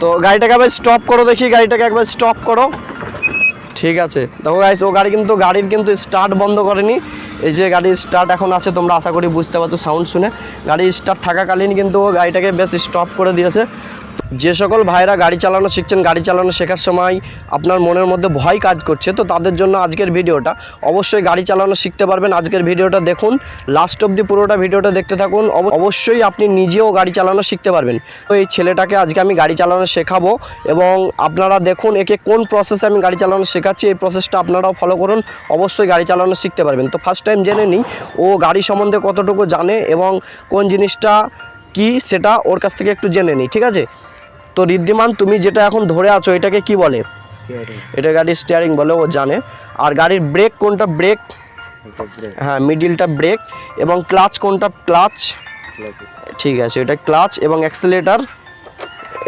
তো গাড়িটাকে একবার স্টপ করো দেখি, গাড়িটাকে একবার স্টপ করো। ঠিক আছে। দেখো গাইস ও গাড়ি কিন্তু, গাড়ির কিন্তু স্টার্ট বন্ধ করেনি। এই যে গাড়ির স্টার্ট এখন আছে, তোমরা আশা করি বুঝতে পারছ সাউন্ড শুনে। গাড়ি স্টার্ট থাকাকালীন কিন্তু গাড়িটাকে বেশ স্টপ করে দিয়েছে। যে সকল ভাইরা গাড়ি চালানো শিখছেন, গাড়ি চালানো শেখার সময় আপনার মনের মধ্যে ভয় কাজ করছে, তো তাদের জন্য আজকের ভিডিওটা। অবশ্যই গাড়ি চালানো শিখতে পারবেন, আজকের ভিডিওটা দেখুন। লাস্ট অবধি পুরোটা ভিডিওটা দেখতে থাকুন। অব- অবশ্যই আপনি নিজেও গাড়ি চালানো শিখতে পারবেন। তো এই ছেলেটাকে আজকে আমি গাড়ি চালানো শেখাবো এবং আপনারা দেখুন একে কোন প্রসেসে আমি গাড়ি চালানো শেখাচ্ছি, এই প্রসেসটা আপনারাও ফলো করুন। অবশ্যই গাড়ি চালানো শিখতে পারবেন। তো ফার্স্ট টাইম জেনে নিই ও গাড়ি সম্বন্ধে কতটুকু জানে এবং কোন জিনিসটা কি সেটা ওর কাছ থেকে একটু জেনে নিই ঠিক আছে? তো ঋদ্ধিমান তুমি যেটা এখন ধরে আছো এটাকে কি বলে? এটা গাড়ির স্টিয়ারিং বলে ও জানে। আর গাড়ির ব্রেক কোনটা? ব্রেক ব্রেক হ্যাঁ মিডিলটা ব্রেক এবং ক্লাচ কোনটা? ক্লাচ ঠিক আছে এটা ক্লাচ এবং অ্যাক্সেলেটার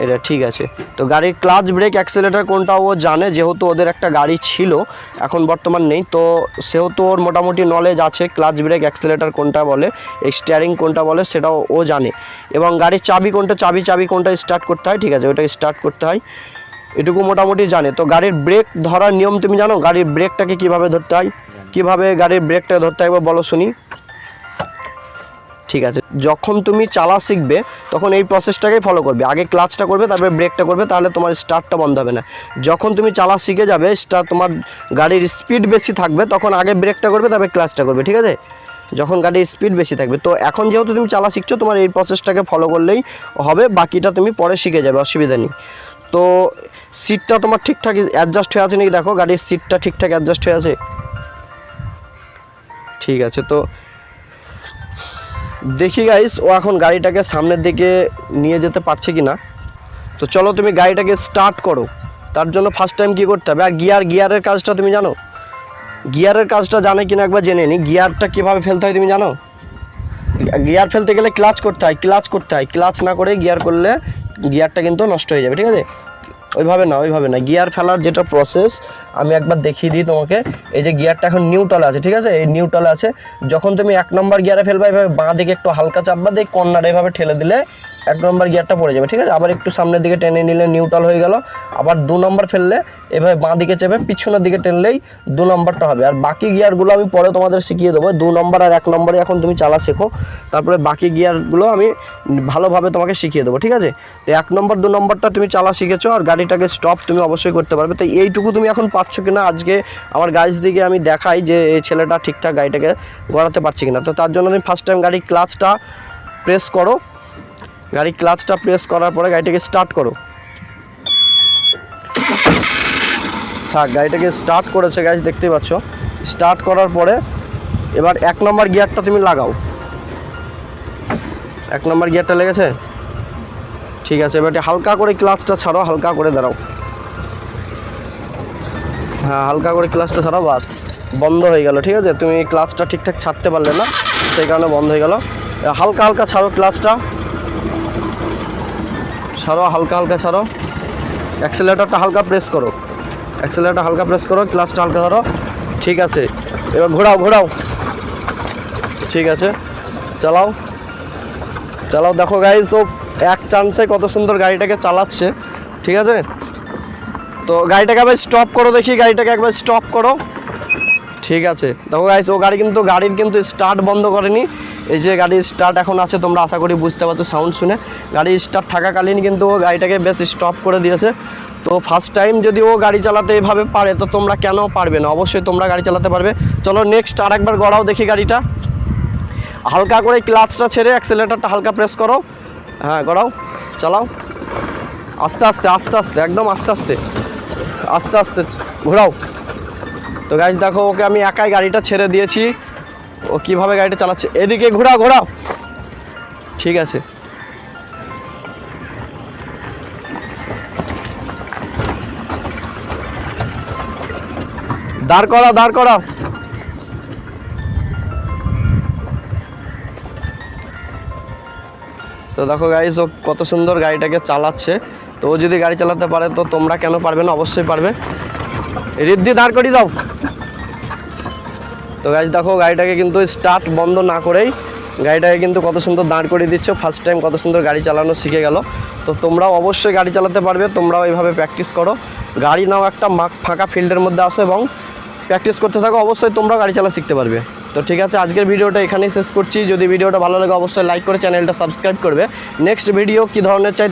এটা ঠিক আছে। তো গাড়ির ক্লাচ ব্রেক অ্যাক্সেলেটার কোনটা ও জানে, যেহেতু ওদের একটা গাড়ি ছিল, এখন বর্তমান নেই। তো সেহেতু ওর মোটামুটি নলেজ আছে ক্লাচ ব্রেক অ্যাক্সেলেটার কোনটা বলে স্টিয়ারিং কোনটা বলে, সেটাও ও জানে। এবং গাড়ির চাবি কোনটা, চাবি চাবি কোনটা স্টার্ট করতে হয়, ঠিক আছে ওটা স্টার্ট করতে হয়। এটুকু মোটামুটি জানে। তো গাড়ির ব্রেক ধরার নিয়ম তুমি জানো? গাড়ির ব্রেকটাকে কীভাবে ধরতে হয়? কীভাবে গাড়ির ব্রেকটা ধরতে হয় বলো শুনি। ঠিক আছে। যখন তুমি চালা শিখবে, তখন এই প্রসেসটাকেই ফলো করবে। আগে ক্লাচটা করবে, তারপরে ব্রেকটা করবে, তাহলে তোমার স্টার্টটা বন্ধ হবে না। যখন তুমি চালা শিখে যাবে স্টার তোমার গাড়ির স্পিড বেশি থাকবে, তখন আগে ব্রেকটা করবে, তারপরে ক্লাচটা করবে, ঠিক আছে? যখন গাড়ির স্পিড বেশি থাকবে। তো এখন যেহেতু তুমি চালা শিখছো, তোমার এই প্রসেসটাকে ফলো করলেই হবে, বাকিটা তুমি পরে শিখে যাবে, অসুবিধা নেই। তো সিটটা তোমার ঠিকঠাক অ্যাডজাস্ট হয়ে আছে নাকি? দেখো, গাড়ির সিটটা ঠিকঠাক অ্যাডজাস্ট হয়ে আছে। ঠিক আছে, তো দেখি গাইস ও এখন গাড়িটাকে সামনের দিকে নিয়ে যেতে পারছে কি না তো চলো তুমি গাড়িটাকে স্টার্ট করো। তার জন্য ফার্স্ট টাইম কী করতে হবে? আর গিয়ার গিয়ারের কাজটা তুমি জানো? গিয়ারের কাজটা জানে কিনা একবার জেনে নি। গিয়ারটা কীভাবে ফেলতে হয় তুমি জানো? গিয়ার ফেলতে গেলে ক্লাচ করতে হয় ক্লাচ করতে হয়। ক্লাচ না করে গিয়ার করলে গিয়ারটা কিন্তু নষ্ট হয়ে যাবে, ঠিক আছে? ওইভাবে না ওইভাবে না। গিয়ার ফেলার যেটা প্রসেস আমি একবার দেখিয়ে দিই তোমাকে। এই যে গিয়ারটা এখন নিউট্রাল আছে, ঠিক আছে? এই নিউট্রাল আছে। যখন তুমি এক নম্বর গিয়ারে ফেলবে এইভাবে বাঁ দিকে একটু হালকা চাপবা, দিয়ে কর্নারে এভাবে ঠেলে দিলে এক নম্বর গিয়ারটা পড়ে যাবে, ঠিক আছে? আবার একটু সামনের দিকে টেনে নিলে নিউট্রাল হয়ে গেল, আবার দু নম্বর ফেললে এভাবে বাঁ দিকে চেপে পিছনের দিকে টেনলেই দু নম্বরটা হবে। আর বাকি গিয়ারগুলো আমি পরে তোমাদের শিখিয়ে দেবো, দু নম্বর আর এক নম্বরে এখন তুমি চালা শেখো, তারপরে বাকি গিয়ারগুলো আমি ভালোভাবে তোমাকে শিখিয়ে দেবো, ঠিক আছে? তো এক নম্বর, দু নম্বরটা তুমি চালা শিখেছো আর গাড়িটাকে স্টপ তুমি অবশ্যই করতে পারবে। তো এইটুকু তুমি এখন পারছ কিনা আজকে আমার গাইজ দিকে আমি দেখাই যে এই ছেলেটা ঠিকঠাক গাড়িটাকে গড়াতে পারছে কিনা। তো তার জন্য তুমি ফার্স্ট টাইম গাড়ির ক্লাচটা প্রেস করো। গাড়ি ক্লাচটা প্রেস করার পরে গাড়িটাকে স্টার্ট করো। থাক, গাড়িটাকে স্টার্ট করেছে গাড়ি দেখতেই পাচ্ছ। স্টার্ট করার পরে এবার এক নম্বর গিয়ারটা তুমি লাগাও। এক নম্বর গিয়ারটা লেগেছে? ঠিক আছে, এবার হালকা করে ক্লাচটা ছাড়ো, হালকা করে দাঁড়াও। হ্যাঁ হালকা করে ক্লাচটা ছাড়াও, বাস। বন্ধ হয়ে গেল, ঠিক আছে? তুমি ক্লাচটা ঠিকঠাক ছাড়তে পারলে না, সেই কারণে বন্ধ হয়ে গেল। হালকা হালকা ছাড়ো ক্লাচটা। ছাড়ো হালকা হালকা সারো। অ্যাক্সেলেটারটা হালকা প্রেস করো। অ্যাক্সেলেটার হালকা প্রেস করো ক্লাচটা হালকা ধরো ঠিক আছে। এবার ঘোরাও ঘোরাও। ঠিক আছে। চালাও। চালাও। দেখো গাইজ ও এক চান্সে কত সুন্দর গাড়িটাকে চালাচ্ছে। ঠিক আছে? তো গাড়িটাকে একবার স্টপ করো দেখি। গাড়িটাকে একবার স্টপ করো। ঠিক আছে। দেখো গাইজ ও গাড়ি কিন্তু, গাড়ির কিন্তু স্টার্ট বন্ধ করেনি। এই যে গাড়ির স্টার্ট এখন আছে, তোমরা আশা করি বুঝতে পারছ সাউন্ড শুনে। গাড়ির স্টার্ট থাকাকালীন কিন্তু ও গাড়িটাকে বেশ স্টপ করে দিয়েছে। তো ফার্স্ট টাইম যদি ও গাড়ি চালাতে এভাবে পারে, তো তোমরা কেন পারবে না? অবশ্যই তোমরা গাড়ি চালাতে পারবে। চলো নেক্সট আর একবার গড়াও দেখি গাড়িটা। হালকা করে ক্লাচটা ছেড়ে অ্যাক্সেলেটারটা হালকা প্রেস করো। হ্যাঁ গড়াও, চালাও। আস্তে আস্তে আস্তে আস্তে, একদম আস্তে আস্তে। আস্তে আস্তে, ঘোরাও। তো গাইজ দেখো, ওকে আমি একাই গাড়িটা ছেড়ে দিয়েছি। ও কীভাবে গাড়িটা চালাচ্ছে? এদিকে ঘোরা ঘোরা ঠিক আছে। দাঁড় করা দাঁড় করা তো দেখো গাইজ ও কত সুন্দর গাড়িটাকে চালাচ্ছে। তো ও যদি গাড়ি চালাতে পারে, তো তোমরা কেন পারবে না? অবশ্যই পারবে। রিদ্ধি, দাঁড় করিয়ে দাও। তো গাইজ দেখো, গাড়িটাকে কিন্তু স্টার্ট বন্ধ না করেই গাড়িটাকে কিন্তু কত সুন্দর দাঁড় করিয়ে দিচ্ছ। ফার্স্ট টাইম কত সুন্দর গাড়ি চালানো শিখে গেল। তো তোমরাও অবশ্যই গাড়ি চালাতে পারবে, তোমরাও এইভাবে প্র্যাকটিস করো। গাড়ি নাও একটা মাক ফাঁকা ফিল্ডের মধ্যে আসো এবং প্র্যাকটিস করতে থাকো, অবশ্যই তোমরাও গাড়ি চালা শিখতে পারবে। তো ঠিক আছে, আজকের ভিডিওটা এখানেই শেষ করছি। যদি ভিডিওটা ভালো লাগে, অবশ্যই লাইক করে চ্যানেলটা সাবস্ক্রাইব করবে। নেক্সট ভিডিও কী ধরনের চাই